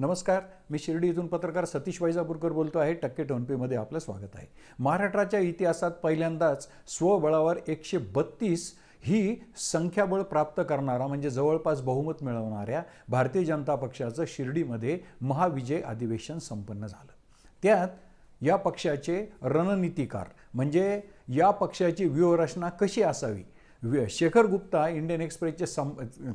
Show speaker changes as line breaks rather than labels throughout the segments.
नमस्कार मी शिर्डी इथून पत्रकार सतीश वैजापूरकर बोलतो आहे. टक्के टोनपेमध्ये आपलं स्वागत आहे. महाराष्ट्राच्या इतिहासात पहिल्यांदाच स्वबळावर एकशे बत्तीस ही संख्याबळ प्राप्त करणारा म्हणजे जवळपास बहुमत मिळवणाऱ्या भारतीय जनता पक्षाचं शिर्डीमध्ये महाविजय अधिवेशन संपन्न झालं. त्यात या पक्षाचे रणनीतिकार म्हणजे या पक्षाची व्यूहरचना कशी असावी शेखर गुप्ता इंडियन एक्सप्रेसचे सं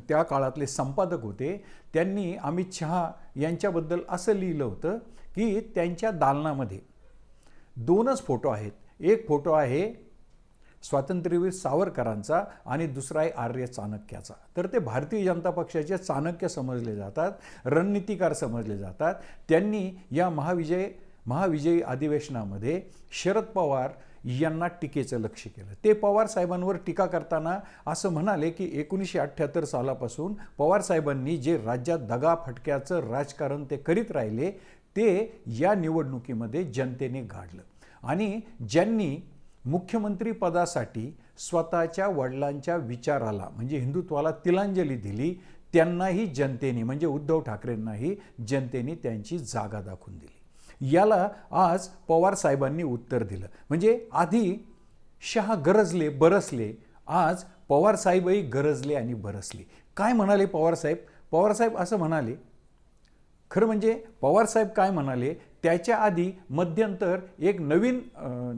त्या काळातले संपादक होते. त्यांनी अमित शहा यांच्याबद्दल असं लिहिलं होतं की त्यांच्या दालनामध्ये दोनच फोटो आहेत. एक फोटो आहे स्वातंत्र्यवीर सावरकरांचा आणि दुसरा आहे आर्य चाणक्याचा. तर ते भारतीय जनता पक्षाचे चाणक्य समजले जातात रणनीतिकार समजले जातात. त्यांनी या महाविजय महाविजयी अधिवेशनामध्ये शरद पवार यांना टीकेचं लक्ष केलं. ते पवार साहेबांवर टीका करताना असं म्हणाले की एकोणीसशे अठ्ठ्याहत्तर सालापासून पवार साहेबांनी जे राज्यात दगा फटक्याचं राजकारण ते करीत राहिले ते या निवडणुकीमध्ये जनतेने गाडलं. आणि ज्यांनी मुख्यमंत्री पदासाठी स्वतःच्या वडिलांच्या विचाराला म्हणजे हिंदुत्वाला तिलांजली दिली त्यांनाही जनतेने म्हणजे उद्धव ठाकरेंनाही जनतेने त्यांची जागा दाखवून दिली. याला आज पवार साहेबांनी उत्तर दिलं. म्हणजे आधी शहा गरजले बरसले. आज पवार साहेबही गरजले आणि बरसले. काय म्हणाले पवार साहेब? पवार साहेब असं म्हणाले खरं म्हणजे पवारसाहेब काय म्हणाले? त्याच्या आधी मध्यंतर एक नवीन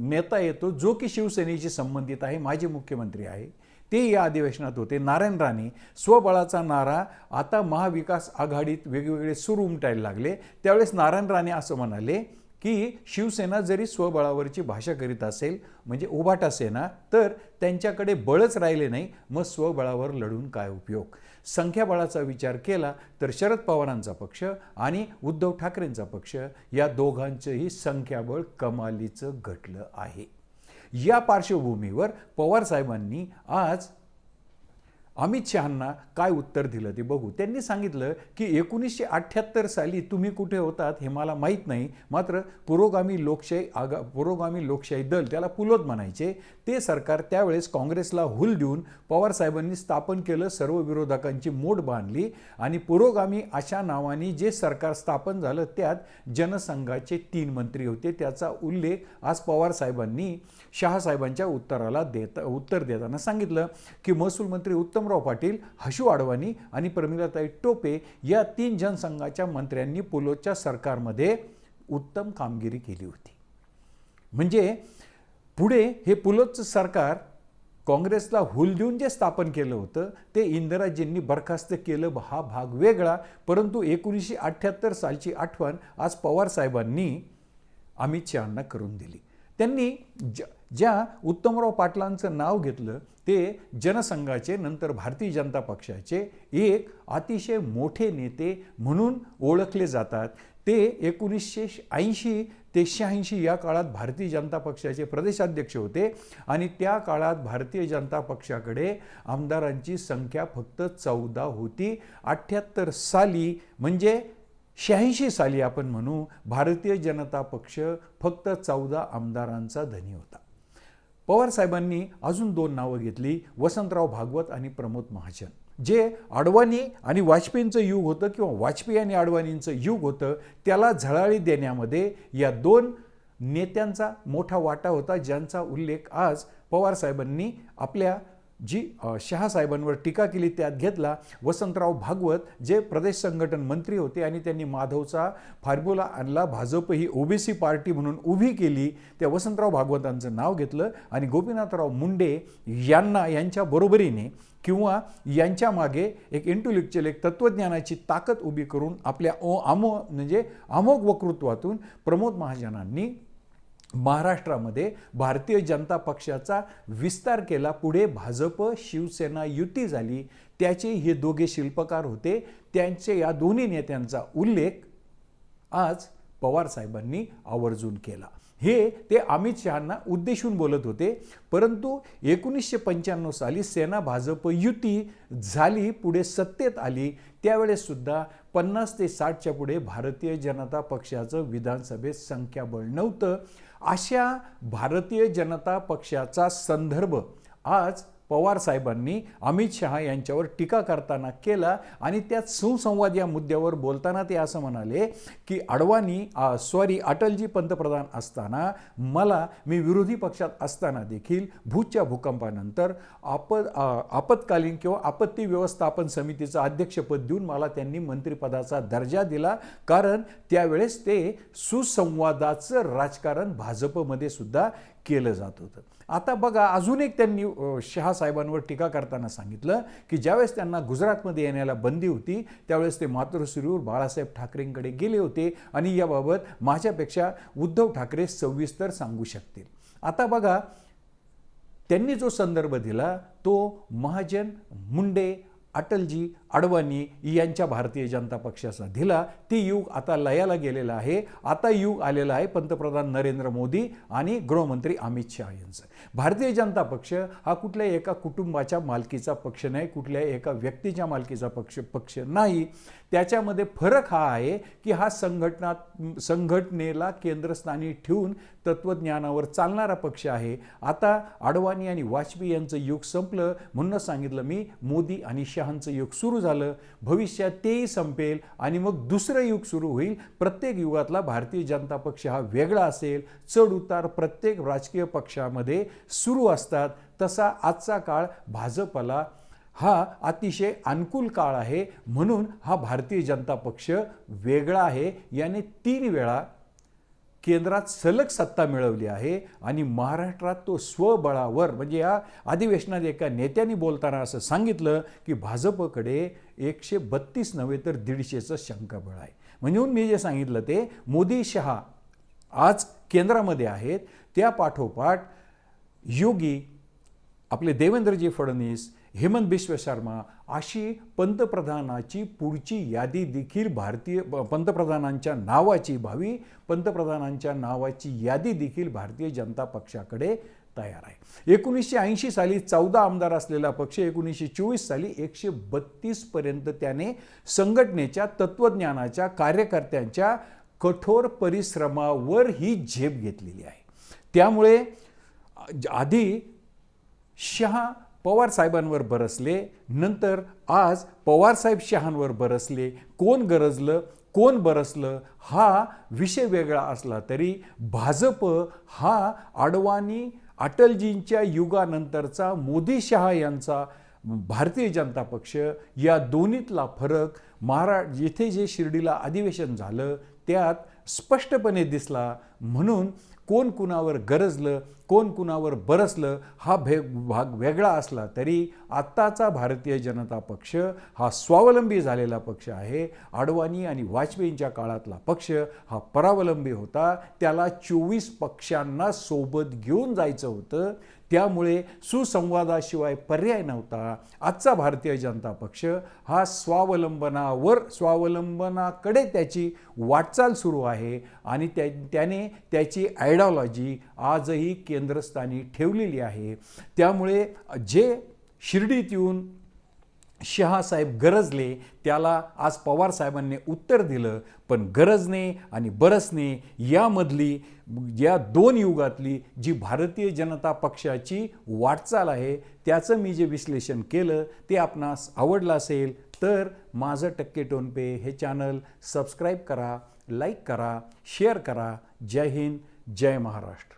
नेता येतो जो की शिवसेनेशी संबंधित आहे माजी मुख्यमंत्री आहे. ते या अधिवेशनात होते. नारायण राणे स्वबळाचा नारा आता महाविकास आघाडीत वेगवेगळे सूर उमटायला लागले. त्यावेळेस नारायण राणे असं म्हणाले की शिवसेना जरी स्वबळावरची भाषा करीत असेल म्हणजे उभाटा सेना तर त्यांच्याकडे बळच राहिले नाही मग स्वबळावर लढून काय उपयोग? संख्याबळाचा विचार केला तर शरद पवारांचा पक्ष आणि उद्धव ठाकरेंचा पक्ष या दोघांचंही संख्याबळ कमालीचं घटलं आहे. या पार्श्वभूमीवर पवार साहेबांनी आज अमित शहांना काय उत्तर दिलं ते बघू. त्यांनी सांगितलं की एकोणीसशे अठ्ठ्याहत्तर साली तुम्ही कुठे होतात हे मला माहीत नाही. मात्र पुरोगामी लोकशाही आगा पुरोगामी लोकशाही दल त्याला पुलोत म्हणायचे. ते सरकार त्यावेळेस काँग्रेसला हुल देऊन पवारसाहेबांनी स्थापन केलं सर्व विरोधकांची मोड बांधली आणि पुरोगामी अशा नावाने जे सरकार स्थापन झालं त्यात जनसंघाचे तीन मंत्री होते. त्याचा उल्लेख आज पवारसाहेबांनी शहासाहेबांच्या उत्तराला देत उत्तर देताना सांगितलं की महसूल मंत्री उत्तमराव पाटील हशू आडवाणी आणि प्रमिलाताई टोपे या तीन जनसंघाच्या मंत्र्यांनी पुलोच्या सरकारमध्ये उत्तम कामगिरी केली होती. म्हणजे पुढे हे पुलोच सरकार काँग्रेसला हुल देऊन जे स्थापन केलं होतं ते इंदिराजींनी बरखास्त केलं हा भाग वेगळा. परंतु एकोणीसशे अठ्ठ्याहत्तर सालची आठवण आज पवार साहेबांनी अमित शहांना करून दिली. त्यांनी ज ज्या उत्तमराव पाटलांचं नाव घेतलं ते जनसंघाचे नंतर भारतीय जनता पक्षाचे एक अतिशय मोठे नेते म्हणून ओळखले जातात. ते एकोणीसशे ऐंशी ते शहाऐंशी या काळात भारतीय जनता पक्षाचे प्रदेशाध्यक्ष होते आणि त्या काळात भारतीय जनता पक्षाकडे आमदारांची संख्या फक्त चौदा होती. अठ्ठ्याहत्तर साली म्हणजे शहाऐंशी साली आपण म्हणू भारतीय जनता पक्ष फक्त चौदा आमदारांचा धनी होता. पवार साहेबांनी अजून दोन नावं घेतली वसंतराव भागवत आणि प्रमोद महाजन. जे अडवाणी आणि वाजपेयींचं युग होतं किंवा वाजपेयी आणि अडवाणींचं युग होतं त्याला झळाळी देण्यामध्ये या दोन नेत्यांचा मोठा वाटा होता ज्यांचा उल्लेख आज पवार साहेबांनी आपल्या जी शहासाहेबांवर टीका केली त्यात घेतला. वसंतराव भागवत जे प्रदेश संघटन मंत्री होते आणि त्यांनी माधवचा फार्म्युला आणला भाजप ही ओबीसी पार्टी म्हणून उभी केली त्या वसंतराव भागवतांचं नाव घेतलं आणि गोपीनाथराव मुंडे यांना यांच्या बरोबरीने किंवा यांच्या मागे एक इंटेलेक्च्युअल एक तत्त्वज्ञानाची ताकद उभी करून आपल्या ओ आमो म्हणजे अमोघ वक्तृत्वातून प्रमोद महाजनांनी महाराष्ट्रामध्ये भारतीय जनता पक्षाचा विस्तार केला. पुढे भाजप शिवसेना युती झाली. त्याचे हे दोघे शिल्पकार होते. त्यांचे या दोन्ही नेत्यांचा उल्लेख आज पवार साहेबांनी आवर्जून केला. हे ते अमित शहांना उद्देशून बोलत होते. परंतु एकोणीसशे पंच्याण्णव साली सेना भाजप युती झाली पुढे सत्तेत आली. त्यावेळेस सुद्धा पन्नास ते साठच्या पुढे भारतीय जनता पक्षाचं विधानसभेत संख्याबळ नव्हतं. अशा भारतीय जनता पक्षाचा संदर्भ आज पवार साहेबांनी अमित शहा यांच्यावर टीका करताना केला आणि त्यात सुसंवाद या मुद्द्यावर बोलताना ते असं म्हणाले की अडवाणी सॉरी अटलजी पंतप्रधान असताना मला मी विरोधी पक्षात असताना देखील भूजच्या भूकंपानंतर आपद आपत्कालीन किंवा आपत्ती व्यवस्थापन समितीचं अध्यक्षपद देऊन मला त्यांनी मंत्रिपदाचा दर्जा दिला. कारण त्यावेळेस ते सुसंवादाचं राजकारण भाजपमध्ये सुद्धा केलं जात होतं. आता बघा अजून एक त्यांनी शहासाहेबांवर शहा साहेबांवर टीका करताना सांगितलं की ज्यावेळेस त्यांना गुजरातमध्ये येण्याला बंदी होती त्यावेळेस ते मातृश्रीवर बाळासाहेब ठाकरेंकडे गेले होते आणि याबाबत माझ्यापेक्षा उद्धव ठाकरे सविस्तर सांगू शकतील. आता बघा त्यांनी जो संदर्भ दिला तो महाजन मुंडे अटलजी अडवाणी यांच्या भारतीय जनता पक्षाचा दिला. ते युग आता लयाला गेलेलं आहे. आता युग आलेलं आहे पंतप्रधान नरेंद्र मोदी आणि गृहमंत्री अमित शहा यांचं. भारतीय जनता पक्ष हा कुठल्याही एका कुटुंबाच्या मालकीचा पक्ष नाही कुठल्याही एका व्यक्तीच्या मालकीचा पक्ष पक्ष नाही. त्याच्यामध्ये फरक हा आहे की हा संघटना संघटनेला केंद्रस्थानी ठेवून तत्त्वज्ञानावर चालणारा पक्ष आहे. आता अडवाणी आणि वाजपेयी यांचं युग संपलं. म्हणून सांगितलं मी मोदी आणि शहांचं युग सुरू झालं भविष्यात तेही संपेल आणि मग दुसरं युग सुरू होईल. प्रत्येक युगातला भारतीय जनता पक्ष हा वेगळा असेल. चढ उतार प्रत्येक राजकीय पक्षामध्ये सुरू असतात. तसा आजचा काळ भाजपला हा अतिशय अनुकूल काळ आहे. म्हणून हा भारतीय जनता पक्ष वेगळा आहे. याने तीन वेळा केंद्रात सलग सत्ता मिळवली आहे आणि महाराष्ट्रात तो स्वबळावर म्हणजे या अधिवेशनात एका नेत्याने बोलताना असं सांगितलं की भाजपकडे एकशे बत्तीस नव्हे तर दीडशेचं शंकाबळ आहे. म्हणजे म्हणून मी जे सांगितलं ते मोदी शहा आज केंद्रामध्ये आहेत त्या पाठोपाठ योगी आपले देवेंद्रजी फडणवीस हेमंत बिश्व शर्मा अशी पंतप्रधानाची पुढची यादी देखील भारतीय पंतप्रधानांच्या नावाची भावी पंतप्रधानांच्या नावाची यादी देखील भारतीय जनता पक्षाकडे तयार आहे. एकोणीसशे ऐंशी साली चौदा आमदार असलेला पक्ष एकोणीसशे चोवीस साली एकशे बत्तीसपर्यंत त्याने संघटनेच्या तत्त्वज्ञानाच्या कार्यकर्त्यांच्या कठोर परिश्रमावर ही झेप घेतलेली आहे. त्यामुळे आधी शहा पवार साहेबांवर बरसले. नंतर आज पवारसाहेब शहांवर बरसले. कोण गरजलं कोण बरसलं हा विषय वेगळा असला तरी भाजप हा आडवाणी अटलजींच्या युगानंतरचा मोदी शहा यांचा भारतीय जनता पक्ष या दोन्हीतला फरक महारा येथे जे शिर्डीला अधिवेशन झालं त्यात स्पष्टपणे दिसला. म्हणून कोण कुणावर गरजलं कोण कुणावर बरसलं हा भे भाग वेगळा असला तरी आत्ताचा भारतीय जनता पक्ष हा स्वावलंबी झालेला पक्ष आहे. अडवाणी आणि वाजपेयींच्या काळातला पक्ष हा परावलंबी होता. त्याला चोवीस पक्षांना सोबत घेऊन जायचं होतं. त्यामुळे सुसंवादाशिवाय पर्याय नव्हता. आजचा भारतीय जनता पक्ष हा स्वावलंबनावर स्वावलंबनाकडे त्याची वाटचाल सुरू आहे आणि त्या त्याने त्याची आयडिओलॉजी आजही के केंद्रस्थानी ठेवलेली आहे. त्यामुळे जे शिर्डीत येऊन शहासाहेब गरजले त्याला आज पवार साहेबांनी उत्तर दिलं. पण गरजने आणि बरसने यामधली या दोन युगातली जी भारतीय जनता पक्षाची वाटचाल आहे त्याचं मी जे विश्लेषण केलं ते आपणास आवडलं असेल तर माझं टक्के टोनपे हे चॅनल सबस्क्राईब करा लाईक करा शेअर करा. जय हिंद जय महाराष्ट्र.